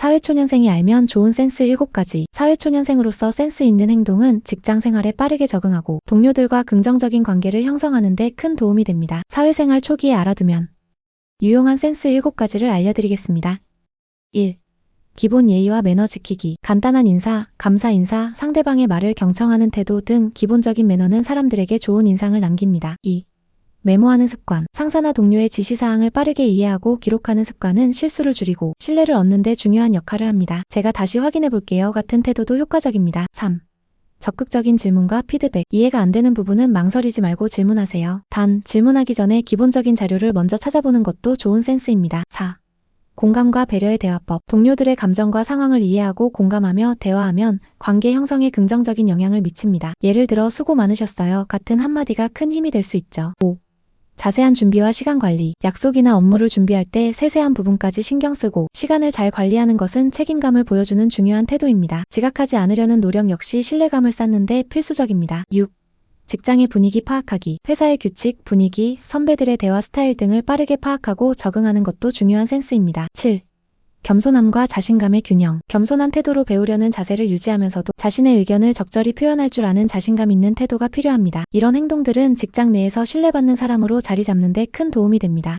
사회초년생이 알면 좋은 센스 7가지. 사회초년생으로서 센스 있는 행동은 직장 생활에 빠르게 적응하고 동료들과 긍정적인 관계를 형성하는 데 큰 도움이 됩니다. 사회생활 초기에 알아두면 유용한 센스 7가지를 알려드리겠습니다. 1. 기본 예의와 매너 지키기. 간단한 인사, 감사 인사, 상대방의 말을 경청하는 태도 등 기본적인 매너는 사람들에게 좋은 인상을 남깁니다. 2. 메모하는 습관. 상사나 동료의 지시사항을 빠르게 이해하고 기록하는 습관은 실수를 줄이고 신뢰를 얻는 데 중요한 역할을 합니다. 제가 다시 확인해 볼게요. 같은 태도도 효과적입니다. 3. 적극적인 질문과 피드백. 이해가 안 되는 부분은 망설이지 말고 질문하세요. 단, 질문하기 전에 기본적인 자료를 먼저 찾아보는 것도 좋은 센스입니다. 4. 공감과 배려의 대화법. 동료들의 감정과 상황을 이해하고 공감하며 대화하면 관계 형성에 긍정적인 영향을 미칩니다. 예를 들어 수고 많으셨어요. 같은 한마디가 큰 힘이 될 수 있죠. 5. 자세한 준비와 시간 관리. 약속이나 업무를 준비할 때 세세한 부분까지 신경 쓰고 시간을 잘 관리하는 것은 책임감을 보여주는 중요한 태도입니다. 지각하지 않으려는 노력 역시 신뢰감을 쌓는데 필수적입니다. 6. 직장의 분위기 파악하기. 회사의 규칙, 분위기, 선배들의 대화 스타일 등을 빠르게 파악하고 적응하는 것도 중요한 센스입니다. 7. 겸손함과 자신감의 균형. 겸손한 태도로 배우려는 자세를 유지하면서도 자신의 의견을 적절히 표현할 줄 아는 자신감 있는 태도가 필요합니다. 이런 행동들은 직장 내에서 신뢰받는 사람으로 자리 잡는 데 큰 도움이 됩니다.